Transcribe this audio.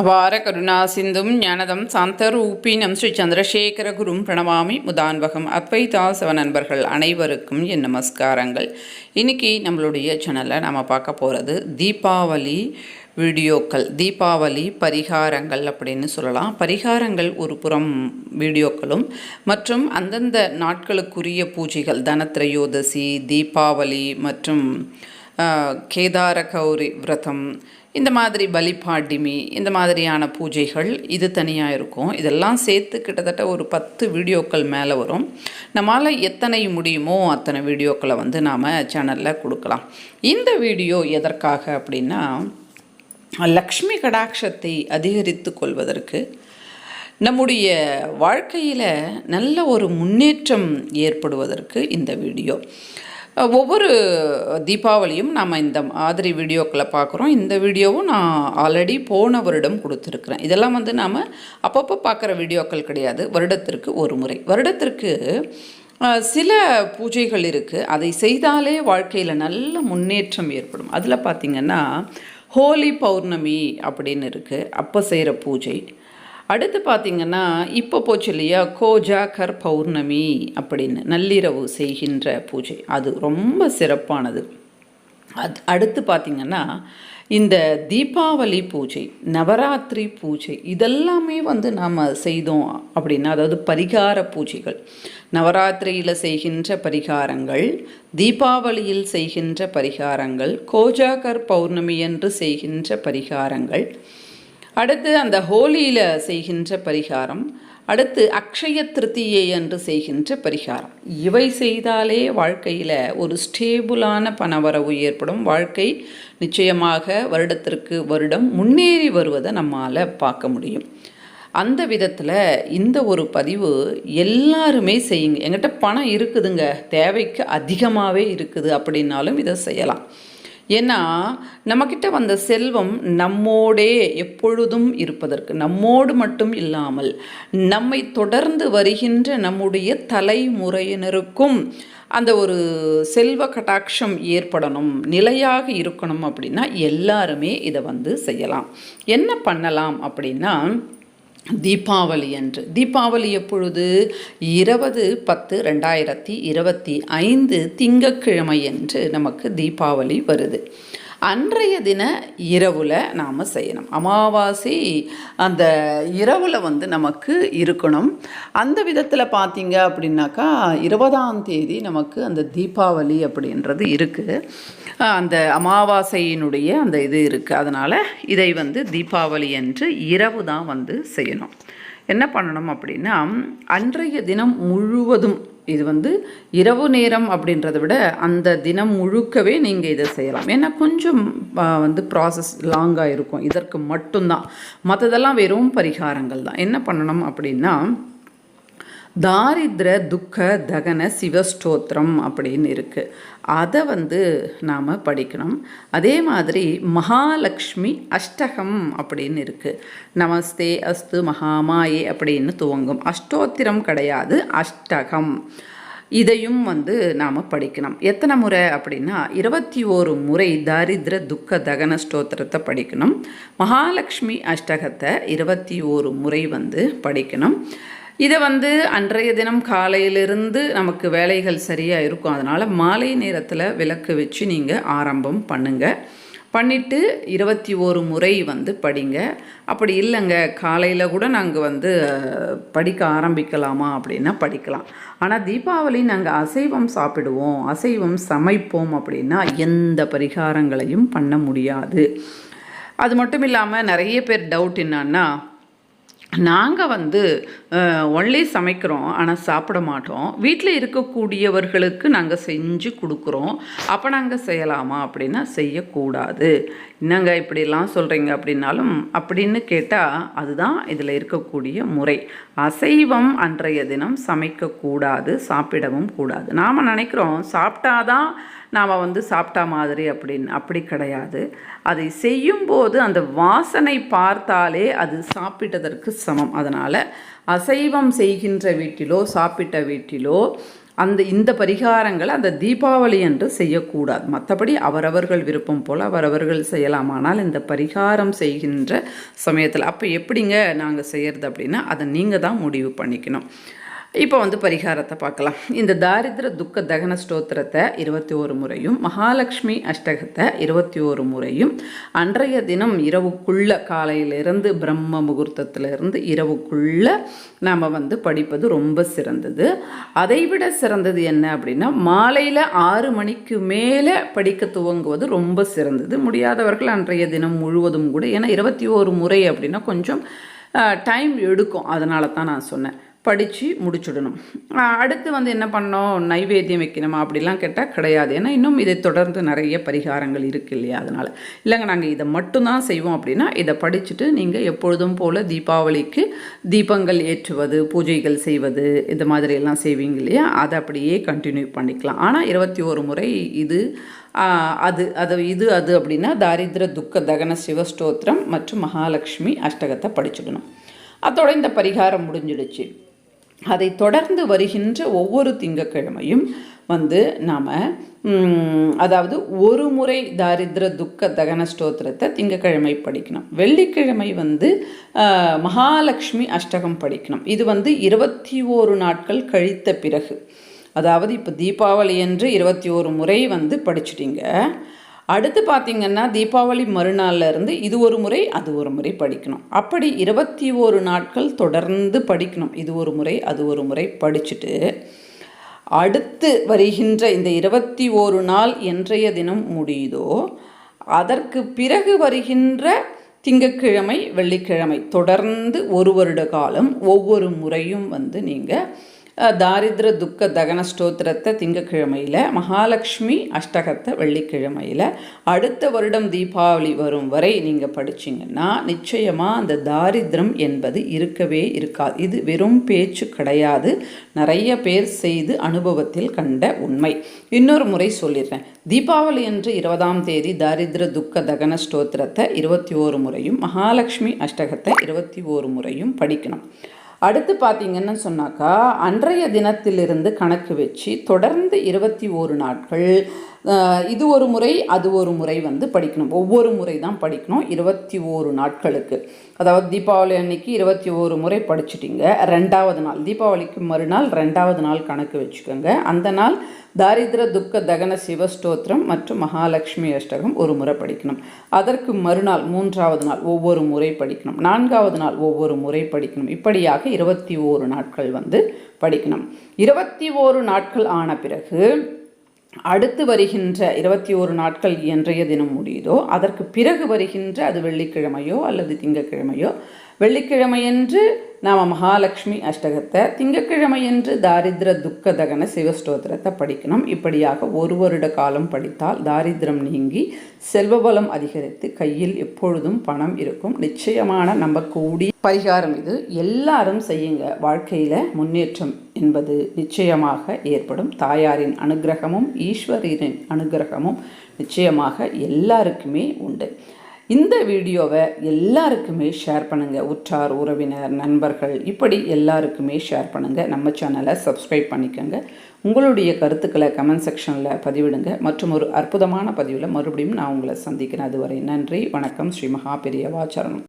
அபார கருணா சிந்தும் ஞானதம் சாந்தரூபீனம் ஸ்ரீ சந்திரசேகர குரும் பிரணவாமி முதான்வகம் அத்வைதாசவ நண்பர்கள் அனைவருக்கும் என் நமஸ்காரங்கள். இன்னைக்கு நம்மளுடைய சேனலில் நம்ம பார்க்க போகிறது தீபாவளி வீடியோக்கள் தீபாவளி பரிகாரங்கள் அப்படின்னு சொல்லலாம். பரிகாரங்கள் ஒரு புறம் வீடியோக்களும் மற்றும் அந்தந்த நாட்களுக்குரிய பூஜைகள் தனத்ரயோதசி தீபாவளி மற்றும் கேதார கௌரி விரதம் இந்த மாதிரி பலிபாட்டிமி இந்த மாதிரியான பூஜைகள் இது தனியாக இருக்கும். இதெல்லாம் சேர்த்து கிட்டத்தட்ட ஒரு பத்து வீடியோக்கள் மேலே வரும். நம்மால் எத்தனை முடியுமோ அத்தனை வீடியோக்களை வந்து நாம் சேனலில் கொடுக்கலாம். இந்த வீடியோ எதற்காக அப்படின்னா லக்ஷ்மி கடாட்சத்தை அதிகரித்து கொள்வதற்கு நம்முடைய வாழ்க்கையில் நல்ல ஒரு முன்னேற்றம் ஏற்படுவதற்கு இந்த வீடியோ. ஒவ்வொரு தீபாவளியும் நாம் இந்த மாதிரி வீடியோக்களை பார்க்குறோம். இந்த வீடியோவும் நான் ஆல்ரெடி போன வருடம் கொடுத்துருக்குறேன். இதெல்லாம் வந்து நாம் அப்பப்போ பார்க்குற வீடியோக்கள் கிடையாது. வருடத்திற்கு ஒரு முறை. வருடத்திற்கு சில பூஜைகள் இருக்குது அதை செய்தாலே வாழ்க்கையில் நல்ல முன்னேற்றம் ஏற்படும். அதில் பார்த்திங்கன்னா ஹோலி பௌர்ணமி அப்படின்னு இருக்குது அப்போ செய்கிற பூஜை. அடுத்து பார்த்திங்கன்னா இப்போ போச்சு இல்லையா? கோஜாகர் பௌர்ணமி அப்படின்னு நள்ளிரவு செய்கின்ற பூஜை. அது ரொம்ப சிறப்பானது. அது அடுத்து பார்த்திங்கன்னா இந்த தீபாவளி பூஜை நவராத்திரி பூஜை இதெல்லாமே வந்து நாம் செய்தோம் அப்படின்னா அதாவது பரிகார பூஜைகள். நவராத்திரியில் செய்கின்ற பரிகாரங்கள் தீபாவளியில் செய்கின்ற பரிகாரங்கள் கோஜாகர் பௌர்ணமி என்று செய்கின்ற பரிகாரங்கள் அடுத்து அந்த ஹோலியில் செய்கின்ற பரிகாரம் அடுத்து அக்ஷய திருத்தியை என்று செய்கின்ற பரிகாரம். இவை செய்தாலே வாழ்க்கையில் ஒரு ஸ்டேபிளான பணவரவு ஏற்படும். வாழ்க்கை நிச்சயமாக வருடத்திற்கு வருடம் முன்னேறி வருவதை நம்மால் பார்க்க முடியும். அந்த விதத்தில் இந்த ஒரு பதிவு எல்லாருமே செய்யுங்க. எங்கிட்ட பணம் இருக்குதுங்க. தேவைக்கு அதிகமாகவே இருக்குது. அப்படின்னாலும் இதை செய்யலாம். ஏன்னா நம்மக்கிட்ட வந்த செல்வம் நம்மோடே எப்பொழுதும் இருப்பதற்கு நம்மோடு மட்டும் இல்லாமல் நம்மை தொடர்ந்து வருகின்ற நம்முடைய தலைமுறையினருக்கும் அந்த ஒரு செல்வ கட்டாட்சம் ஏற்படணும் நிலையாக இருக்கணும் அப்படின்னா எல்லாருமே இதை வந்து செய்யலாம். என்ன பண்ணலாம் அப்படின்னா தீபாவளி அன்று தீபாவளி எப்பொழுது? இருபது பத்து ரெண்டாயிரத்தி இருபத்தி ஐந்து திங்கக்கிழமை என்று நமக்கு தீபாவளி வருது. அன்றைய தின இரவில் நாம் செய்யணும். அமாவாசை அந்த இரவில் வந்து நமக்கு இருக்கணும். அந்த விதத்தில் பார்த்தீங்க அப்படின்னாக்கா இருபதாம் தேதி நமக்கு அந்த தீபாவளி அப்படின்றது இருக்குது அந்த அமாவாசையினுடைய அந்த இது இருக்குது அதனால் இதை வந்து தீபாவளி என்று இரவு தான் வந்து செய்யணும். என்ன பண்ணணும் அப்படின்னா அன்றைய தினம் முழுவதும் இது வந்து இரவு நேரம் அப்படின்றத விட அந்த தினம் முழுக்கவே நீங்கள் இதை செய்யலாம். ஏன்னா கொஞ்சம் வந்து ப்ராசஸ் லாங்காக இருக்கும். இதற்கு மட்டும்தான். மற்றதெல்லாம் வெறும் பரிகாரங்கள் தான். என்ன பண்ணணும் அப்படின்னா தாரித்ர துக்க தகன சிவஸ்தோத்திரம் அப்படின்னு இருக்குது அதை வந்து நாம் படிக்கணும். அதே மாதிரி மகாலக்ஷ்மி அஷ்டகம் அப்படின்னு இருக்குது நமஸ்தே அஸ்து மகாமாயே அப்படின்னு துவங்கும். அஷ்டோத்திரம் கிடையாது அஷ்டகம். இதையும் வந்து நாம் படிக்கணும். எத்தனை முறை அப்படின்னா இருபத்தி ஓரு முறை தாரித்ர துக்க தகன ஸ்தோத்திரத்தை படிக்கணும். மகாலட்சுமி அஷ்டகத்தை இருபத்தி ஓரு முறை வந்து படிக்கணும். இதை வந்து அன்றைய தினம் காலையிலிருந்து நமக்கு வேலைகள் சரியாக இருக்கும். அதனால் மாலை நேரத்தில் விளக்கு வச்சு நீங்கள் ஆரம்பம் பண்ணுங்கள் பண்ணிவிட்டு இருபத்தி ஓரு முறை வந்து படிங்க. அப்படி இல்லைங்க காலையில் கூட நாங்கள் வந்து படிக்க ஆரம்பிக்கலாமா அப்படின்னா படிக்கலாம். ஆனால் தீபாவளி நாங்கள் அசைவம் சாப்பிடுவோம் அசைவம் சமைப்போம் அப்படின்னா எந்த பரிகாரங்களையும் பண்ண முடியாது. அது மட்டும் இல்லாமல் நிறைய பேர் டவுட் என்னன்னா நாங்கள் வந்து ஒன்லி சமைக்கிறோம் ஆனால் சாப்பிட மாட்டோம். வீட்டில் இருக்கக்கூடியவர்களுக்கு நாங்கள் செஞ்சு கொடுக்குறோம். அப்போ நாங்கள் செய்யலாமா அப்படின்னா செய்யக்கூடாது. என்னங்க இப்படிலாம் சொல்கிறீங்க அப்படின்னாலும் அப்படின்னு கேட்டால் அதுதான் இதில் இருக்கக்கூடிய முறை. அசைவம் அன்றைய தினம் சமைக்கக்கூடாது சாப்பிடவும் கூடாது. நாம் நினைக்கிறோம் சாப்பிட்டாதான் நாம் வந்து சாப்பிட்டா மாதிரி அப்படின்னு. அப்படி கிடையாது. அதை செய்யும்போது அந்த வாசனை பார்த்தாலே அது சாப்பிட்டதற்கு சமம். அதனால் அசைவம் செய்கின்ற வீட்டிலோ சாப்பிட்ட வீட்டிலோ அந்த இந்த பரிகாரங்களை அந்த தீபாவளி என்று செய்யக்கூடாது. மற்றபடி அவரவர்கள் விருப்பம் போல் அவரவர்கள் செய்யலாமானால் இந்த பரிகாரம் செய்கின்ற சமயத்தில் அப்போ எப்படிங்க நாங்கள் செய்கிறது அப்படின்னா அதை நீங்கள் தான் முடிவு பண்ணிக்கணும். இப்போ வந்து பரிகாரத்தை பார்க்கலாம். இந்த தாரித்திர துக்க தகன ஸ்தோத்திரத்தை இருபத்தி ஒரு முறையும் மகாலட்சுமி அஷ்டகத்தை இருபத்தி ஒரு முறையும் அன்றைய தினம் இரவுக்குள்ள காலையிலிருந்து பிரம்ம முகூர்த்தத்திலிருந்து இரவுக்குள்ள நாம் வந்து படிப்பது ரொம்ப சிறந்தது. அதைவிட சிறந்தது என்ன அப்படின்னா மாலையில் ஆறு மணிக்கு மேலே படிக்க துவங்குவது ரொம்ப சிறந்தது. முடியாதவர்கள் அன்றைய தினம் முழுவதும் கூட ஏன்னா இருபத்தி ஒரு முறை அப்படின்னா கொஞ்சம் டைம் எடுக்கும். அதனால தான் நான் சொன்னேன். படித்து முடிச்சுடணும். அடுத்து வந்து என்ன பண்ணோம் நைவேத்தியம் வைக்கணுமா? அப்படிலாம் கேட்டால் கிடையாது. ஏன்னா இன்னும் இதை தொடர்ந்து நிறைய பரிகாரங்கள் இருக்குது இல்லையா? அதனால். இல்லைங்க நாங்கள் இதை மட்டும்தான் செய்வோம் அப்படின்னா இதை படிச்சுட்டு நீங்கள் எப்பொழுதும் போல் தீபாவளிக்கு தீபங்கள் ஏற்றுவது பூஜைகள் செய்வது இந்த மாதிரி எல்லாம் செய்வீங்க இல்லையா? அதை அப்படியே கண்டினியூ பண்ணிக்கலாம். ஆனால் இருபத்தி ஒரு முறை இது அது அது இது அது அப்படின்னா தாரித்திர துக்க தகன சிவஸ்தோத்திரம் மற்றும் மகாலட்சுமி அஷ்டகத்தை படிச்சுடணும். அதோட இந்த பரிகாரம் முடிஞ்சிடுச்சு. அதை தொடர்ந்து வருகின்ற ஒவ்வொரு திங்கக்கிழமையும் வந்து நாம் அதாவது ஒரு முறை தாரித்ர துக்க தகன ஸ்தோத்திரத்தை திங்கக்கிழமை படிக்கணும். வெள்ளிக்கிழமை வந்து மகாலட்சுமி அஷ்டகம் படிக்கணும். இது வந்து இருபத்தி ஓரு நாட்கள் கழித்த பிறகு. அதாவது இப்போ தீபாவளி என்று இருபத்தி ஓரு முறை வந்து படிச்சிட்டிங்க. அடுத்து பார்த்திங்கன்னா தீபாவளி மறுநாளில் இருந்து இது ஒரு முறை அது ஒரு முறை படிக்கணும். அப்படி இருபத்தி ஓரு நாட்கள் தொடர்ந்து படிக்கணும். இது ஒரு முறை அது ஒரு முறை படிச்சுட்டு அடுத்து வருகின்ற இந்த இருபத்தி ஓரு நாள் என்றைய தினம் முடியுதோ அதற்கு பிறகு வருகின்ற திங்கக்கிழமை வெள்ளிக்கிழமை தொடர்ந்து ஒரு வருட காலம் ஒவ்வொரு முறையும் வந்து நீங்கள் தாரித்ர துக்க தகன ஸ்தோத்திரத்தை திங்கக்கிழமையில் மகாலட்சுமி அஷ்டகத்தை வெள்ளிக்கிழமையில் அடுத்த வருடம் தீபாவளி வரும் வரை நீங்கள் படிச்சிங்கன்னா நிச்சயமாக அந்த தாரித்ரம் என்பது இருக்கவே இருக்காது. இது வெறும் பேச்சு கிடையாது. நிறைய பேர் செய்து அனுபவத்தில் கண்ட உண்மை. இன்னொரு முறை சொல்லிடுறேன். தீபாவளி அன்று இருபதாம் தேதி தாரித்ர துக்க தகன ஸ்தோத்திரத்தை இருபத்தி ஓரு முறையும் மகாலட்சுமி அஷ்டகத்தை இருபத்தி ஓரு முறையும் படிக்கணும். அடுத்து பார்த்தீங்கன்னு சொன்னாக்கா அன்றைய தினத்திலிருந்து கணக்கு வச்சு தொடர்ந்து இருபத்தி ஓரு நாட்கள் இது ஒரு முறை அது ஒரு முறை வந்து படிக்கணும். ஒவ்வொரு முறை தான் படிக்கணும் இருபத்தி ஓரு நாட்களுக்கு. அதாவது தீபாவளி அன்னைக்கு இருபத்தி ஓரு முறை படிச்சுட்டிங்க. ரெண்டாவது நாள் தீபாவளிக்கு மறுநாள் ரெண்டாவது நாள் கணக்கு வச்சுக்கோங்க. அந்த நாள் தாரித்திர துக்க தகன சிவஸ்தோத்திரம் மற்றும் மகாலட்சுமி அஷ்டகம் ஒரு முறை படிக்கணும். அதற்கு மறுநாள் மூன்றாவது நாள் ஒவ்வொரு முறை படிக்கணும். நான்காவது நாள் ஒவ்வொரு முறை படிக்கணும். இப்படியாக இருபத்தி ஓரு நாட்கள் வந்து படிக்கணும். இருபத்தி ஓரு நாட்கள் ஆன பிறகு அடுத்து வருகின்ற இருபத்தி ஓரு நாட்கள் என்றைய தினம் முடியுதோ அதற்கு பிறகு வருகின்ற அது வெள்ளிக்கிழமையோ அல்லது திங்கக்கிழமையோ வெள்ளிக்கிழமையன்று நாம் மகாலட்சுமி அஷ்டகத்தை திங்கக்கிழமையன்று தாரித்ர துக்க தகன சிவஸ்தோத்திரத்தை படிக்கணும். இப்படியாக ஒரு வருட காலம் படித்தால் தாரித்திரம் நீங்கி செல்வபலம் அதிகரித்து கையில் எப்பொழுதும் பணம் இருக்கும். நிச்சயமான நம்பக்கூடிய பரிகாரம் இது. எல்லாரும் செய்யுங்க. வாழ்க்கையில் முன்னேற்றம் என்பது நிச்சயமாக ஏற்படும். தாயாரின் அனுகிரகமும் ஈஸ்வரின் அனுகிரகமும் நிச்சயமாக எல்லாருக்குமே உண்டு. இந்த வீடியோவை எல்லாருக்குமே ஷேர் பண்ணுங்கள் உற்றார் உறவினர் நண்பர்கள் இப்படி எல்லாருக்குமே ஷேர் பண்ணுங்கள் நம்ம சேனலை சப்ஸ்கிரைப் பண்ணிக்கோங்க. உங்களுடைய கருத்துக்களை கமெண்ட் செக்ஷனில் பதிவிடுங்க. மற்றும் ஒரு அற்புதமான பதிவில் மறுபடியும் நான் உங்களை சந்திக்கிறேன். அதுவரை நன்றி. வணக்கம். ஸ்ரீ மகா பெரியவாச்சரணம்